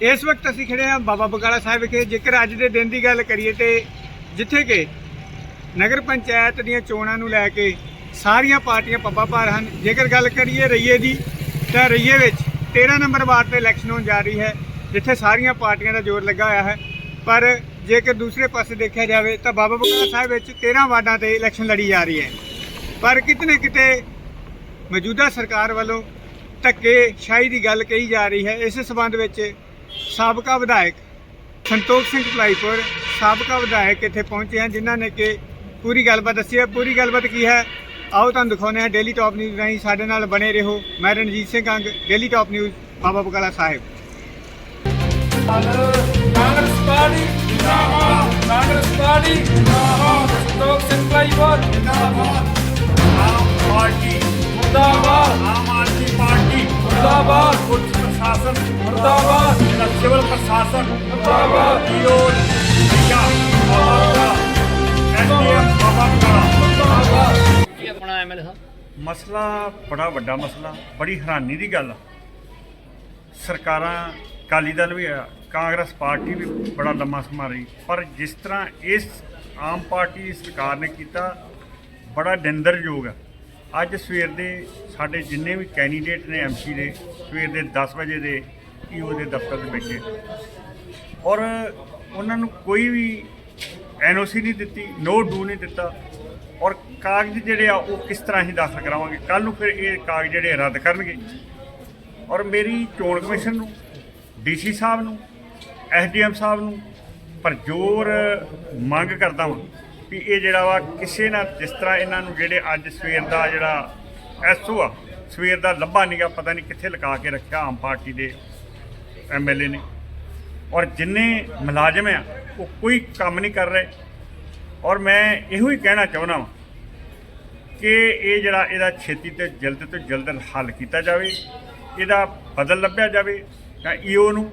ਇਸ ਵਕਤ ਅਸੀਂ ਖੜੇ ਹਾਂ ਬਾਬਾ ਬਕਾਲਾ ਸਾਹਿਬ ਵਿਖੇ। ਜੇਕਰ ਅੱਜ ਦੇ ਦਿਨ ਦੀ ਗੱਲ ਕਰੀਏ ਤੇ ਜਿੱਥੇ ਕਿ ਨਗਰ ਪੰਚਾਇਤ ਦੀਆਂ ਚੋਣਾਂ ਨੂੰ ਲੈ ਕੇ ਸਾਰੀਆਂ ਪਾਰਟੀਆਂ ਪੱਪਾ ਭਾਰ ਹਨ, ਜੇਕਰ ਗੱਲ ਕਰੀਏ ਰਈਏ ਦੀ, ਤਾਂ ਰਈਏ ਵਿੱਚ 13 ਨੰਬਰ ਵਾਰਡ ਤੇ ਇਲੈਕਸ਼ਨ ਹੋਣ ਜਾ ਰਹੀ ਹੈ, ਜਿੱਥੇ ਸਾਰੀਆਂ ਪਾਰਟੀਆਂ ਦਾ ਜ਼ੋਰ ਲੱਗਾ ਹੋਇਆ ਹੈ। ਪਰ ਜੇਕਰ ਦੂਸਰੇ ਪਾਸੇ ਦੇਖਿਆ ਜਾਵੇ, ਤਾਂ ਬਾਬਾ ਬਕਾਲਾ ਸਾਹਿਬ ਵਿੱਚ 13 ਵਾਰਡਾਂ ਤੇ ਇਲੈਕਸ਼ਨ ਲੜੀ ਜਾ ਰਹੀ ਹੈ। ਪਰ ਕਿਤੇ ਨਾ ਕਿਤੇ ਮੌਜੂਦਾ ਸਰਕਾਰ ਵੱਲੋਂ ਧੱਕੇ ਸ਼ਾਹੀ ਦੀ ਗੱਲ ਕਹੀ ਜਾ ਰਹੀ ਹੈ, ਇਸ ਸਬੰਧ ਵਿੱਚ ਸਾਬਕਾ ਵਿਧਾਇਕ ਸੰਤੋਖ ਸਿੰਘ ਭਲਾਈਪੁਰ, ਸਾਬਕਾ ਵਿਧਾਇਕ ਇੱਥੇ ਪਹੁੰਚੇ ਹਨ, ਜਿਨ੍ਹਾਂ ਨੇ ਕਿ ਪੂਰੀ ਗੱਲਬਾਤ ਦੱਸੀ ਹੈ। ਪੂਰੀ ਗੱਲਬਾਤ ਕੀ ਹੈ? ਆਓ ਤੁਹਾਨੂੰ ਦਿਖਾਉਂਦੇ ਹਾਂ ਡੇਲੀ ਟਾਪ ਨਿਊਜ਼ ਰਾਹੀਂ ਸਾਡੇ ਨਾਲ ਬਣੇ ਰਹੋ। ਮੈਂ ਰਣਜੀਤ ਸਿੰਘ ਅੰਗ daily top news Baba Bakala Sahib. Congress party ਜਿੰਦਾਬਾਦ, ਕਾਂਗਰਸ ਪਾਰਟੀ ਜਿੰਦਾਬਾਦ, ਸੰਤੋਖ ਸਿੰਘ ਭਾਈਵਾਲ ਜਿੰਦਾਬਾਦ। ਆਮ ਪਾਰਟੀ ਪ੍ਰਸ਼ਾਸਨ ਮੁਰਦਾਬਾਦ ਜਿਹੜਾ ਸਿਵਲ ਪ੍ਰਸ਼ਾਸਨ ਮੁਰਦਾਬਾਦ ਈਓ ਜਾਂ ਬਾਬਾ ਐਸਡੀਐਮ ਬਾਬਾ ਬਕਾਲਾ ਮੁਰਦਾਬਾਦ ਕੀ ਆਪਣਾ ਐਮਐਲਏ ਸਾਹਿਬ। ਮਸਲਾ ਬੜਾ ਵੱਡਾ ਮਸਲਾ ਬੜੀ ਹੈਰਾਨੀ ਦੀ ਗੱਲ ਆ। ਸਰਕਾਰਾਂ ਅਕਾਲੀ ਦਲ ਵੀ ਆ ਕਾਂਗਰਸ ਪਾਰਟੀ ਵੀ ਬੜਾ ਲੰਮਾ ਸਮਾਂ ਰਹੀ। ਪਰ ਜਿਸ ਤਰ੍ਹਾਂ ਇਸ ਆਮ ਪਾਰਟੀ ਸਰਕਾਰ ਨੇ ਕੀਤਾ ਬੜਾ ਨਿੰਦਰਯੋਗ ਆ। ਅੱਜ ਸਵੇਰ ਦੇ ਸਾਡੇ ਜਿੰਨੇ ਵੀ ਕੈਂਡੀਡੇਟ ਨੇ ਐਮਸੀ ਦੇ, ਸਵੇਰ ਦੇ 10 ਵਜੇ ਦੇ ਈਓ ਦੇ ਦਫ਼ਤਰ ਦੇ ਬੈਠੇ। ਔਰ ਉਹਨਾਂ ਨੂੰ ਕੋਈ ਵੀ ਐਨਓਸੀ ਨਹੀਂ ਦਿੱਤੀ, ਨੋ ਡੂ ਨਹੀਂ ਦਿੱਤਾ। ਔਰ ਕਾਗਜ਼ ਜਿਹੜੇ ਆ, ਉਹ ਕਿਸ ਤਰ੍ਹਾਂ ਹੀ ਦਾਖਲ ਕਰਾਵਾਂਗੇ? ਕੱਲ ਨੂੰ ਫਿਰ ਇਹ ਕਾਗਜ਼ ਜਿਹੜੇ ਰੱਦ ਕਰਨਗੇ। ਔਰ ਮੇਰੀ ਚੋਣ ਕਮਿਸ਼ਨ ਨੂੰ ਡੀਸੀ ਸਾਹਿਬ ਨੂੰ ਐਸਡੀਐਮ ਸਾਹਿਬ ਨੂੰ ਪਰਜੋਰ ਮੰਗ ਕਰਦਾ ਹਾਂ ਵੀ ਇਹ ਜਿਹੜਾ ਵਾ ਕਿਸੇ ਨਾ ਜਿਸ ਤਰ੍ਹਾਂ ਇਹਨਾਂ ਨੂੰ ਜਿਹੜੇ ਅੱਜ ਸਵੇਰ ਦਾ ਜਿਹੜਾ ਐਸਓ ਆ, ਸਵੇਰ ਦਾ ਲੱਭਾ ਨਹੀਂਗਾ ਪਤਾ ਨਹੀਂ ਕਿੱਥੇ ਲਗਾ ਕੇ ਰੱਖਿਆ ਆਮ ਪਾਰਟੀ ਦੇ ਐਮਐਲਏ ਨੇ। ਔਰ ਜਿੰਨੇ ਮੁਲਾਜ਼ਮ ਆ, ਉਹ ਕੋਈ ਕੰਮ ਨਹੀਂ ਕਰ ਰਹੇ। ਔਰ ਮੈਂ ਇਹੋ ਹੀ ਕਹਿਣਾ ਚਾਹੁੰਦਾ ਹਾਂ ਕਿ ਇਹ ਜਿਹੜਾ ਇਹਦਾ ਛੇਤੀ ਤੇ ਜਲਦ ਤੋਂ ਜਲਦ ਹੱਲ ਕੀਤਾ ਜਾਵੇ, ਇਹਦਾ ਬਦਲ ਲੱਭਿਆ ਜਾਵੇ ਤਾਂ ਈਓ ਨੂੰ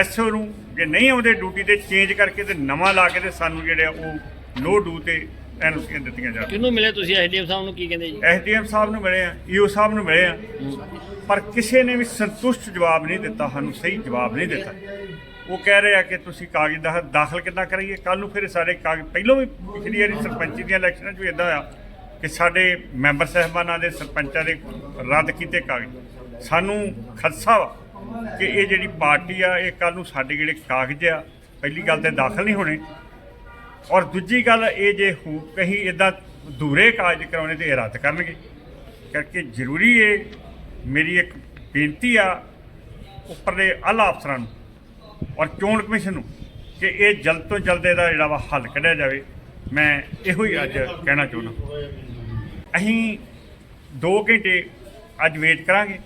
ਐਸਓ ਨੂੰ ਜੇ ਨਹੀਂ ਆਉਂਦੇ ਡਿਊਟੀ ਤੇ ਚੇਂਜ ਕਰਕੇ ਤੇ ਨਵਾਂ ਲਾ ਕੇ ਤੇ ਸਾਨੂੰ ਜਿਹੜੇ ਆ ਉਹ ਨੋ ਡੂ ਤੇ ਐਨਓਸੀਆਂ ਦਿੱਤੀਆਂ ਜਾਣ। ਕਿਹਨੂੰ ਮਿਲੇ ਤੁਸੀਂ? ਐਸਡੀਐਮ ਸਾਹਿਬ ਨੂੰ ਕੀ ਕਹਿੰਦੇ ਜੀ? ਐਸਡੀਐਮ ਸਾਹਿਬ ਨੂੰ ਮਿਲੇ ਆ ਈਓ ਸਾਹਿਬ ਨੂੰ ਮਿਲੇ ਆ। ਪਰ ਕਿਸੇ ਨੇ ਵੀ ਸੰਤੁਸ਼ਟ ਜਵਾਬ ਨਹੀਂ ਦਿੱਤਾ ਸਾਨੂੰ ਸਹੀ ਜਵਾਬ ਨਹੀਂ ਦਿੱਤਾ। ਉਹ ਕਹਿ ਰਹੇ ਆ ਕਿ ਤੁਸੀਂ ਕਾਗਜ਼ ਦਾ ਦਾਖਲ ਕਿੱਦਾਂ ਕਰਾਈਏ? ਕੱਲ ਨੂੰ ਫਿਰ ਸਾਡੇ ਕਾਗਜ਼ ਪਹਿਲਾਂ ਵੀ ਪਿਛਲੀ ਵਾਰੀ ਸਰਪੰਚੀ ਦੀਆਂ ਇਲੈਕਸ਼ਨਾਂ 'ਚ ਵੀ ਇਦਾਂ ਆ ਕਿ ਸਾਡੇ ਮੈਂਬਰ ਸਾਹਿਬਾਨਾਂ ਦੇ ਸਰਪੰਚਾਂ ਦੇ ਰੱਦ ਕੀਤੇ ਕਾਗਜ਼। ਸਾਨੂੰ ਖਦਸ਼ਾ ਵਾ ਕਿ ਇਹ ਜਿਹੜੀ ਪਾਰਟੀ ਆ ਇਹ ਕੱਲ ਨੂੰ ਸਾਡੇ ਜਿਹੜੇ ਕਾਗਜ਼ ਆ ਪਹਿਲੀ ਗੱਲ ਤੇ ਦਾਖਲ ਨਹੀਂ ਹੋਣੇ। ਔਰ ਦੂਜੀ ਗੱਲ, ਇਹ ਜੇ ਹੋ ਕਹੀਂ ਇਦਾਂ ਦੂਰੇ ਕਾਗਜ਼ ਕਰਾਉਣੇ ਤੇ ਰੱਦ ਕਰਨਗੇ। ਕਰਕੇ ਜ਼ਰੂਰੀ ਇਹ ਮੇਰੀ ਇੱਕ ਬੇਨਤੀ ਆ ਉੱਪਰਲੇ ਆਲਾ ਅਫਸਰਾਂ ਨੂੰ ਔਰ ਚੋਣ ਕਮਿਸ਼ਨ ਨੂੰ ਕਿ ਇਹ ਜਲਦ ਤੋਂ ਜਲਦ ਇਹਦਾ ਜਿਹੜਾ ਵਾ ਹੱਲ ਕੱਢਿਆ ਜਾਵੇ। ਮੈਂ ਇਹੋ ਹੀ ਅੱਜ ਕਹਿਣਾ ਚਾਹੁੰਦਾ। ਅਸੀਂ 2 ਘੰਟੇ ਅੱਜ ਵੇਟ ਕਰਾਂਗੇ।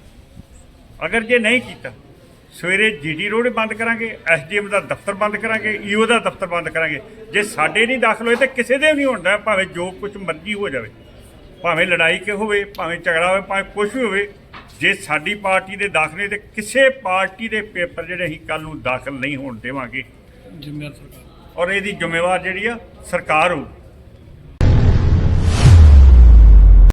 ਅਗਰ ਜੇ ਨਹੀਂ ਕੀਤਾ ਸਵੇਰੇ ਜੀਟੀ ਰੋਡ ਬੰਦ ਕਰਾਂਗੇ ਐਸਡੀਐਮ ਦਾ ਦਫ਼ਤਰ ਬੰਦ ਕਰਾਂਗੇ ਈਓ ਦਾ ਦਫ਼ਤਰ ਬੰਦ ਕਰਾਂਗੇ। ਜੇ ਸਾਡੇ ਨਹੀਂ ਦਾਖਲ ਹੋਏ ਤੇ ਕਿਸੇ ਦੇ ਵੀ ਨਹੀਂ ਹੁੰਦਾ ਭਾਵੇਂ ਜੋ ਕੁਝ ਮਰਜ਼ੀ ਹੋ ਜਾਵੇ। ਭਾਵੇਂ ਲੜਾਈ ਕਿ ਹੋਵੇ ਭਾਵੇਂ ਝਗੜਾ ਹੋਵੇ ਭਾਵੇਂ ਕੁਝ ਵੀ ਹੋਵੇ ਜੇ ਸਾਡੀ ਪਾਰਟੀ ਦੇ ਦਾਖਲੇ ਤੇ ਕਿਸੇ ਪਾਰਟੀ ਦੇ ਪੇਪਰ ਜਿਹੜੇ ਅਸੀਂ ਕੱਲ ਨੂੰ ਦਾਖਲ ਨਹੀਂ ਹੋਣ ਦੇਵਾਂਗੇ। ਜ਼ਿੰਮੇਵਾਰ ਸਰਕਾਰ। ਔਰ ਇਹਦੀ ਜ਼ਿੰਮੇਵਾਰ ਜਿਹੜੀ ਆ ਸਰਕਾਰ ਹੋਊ।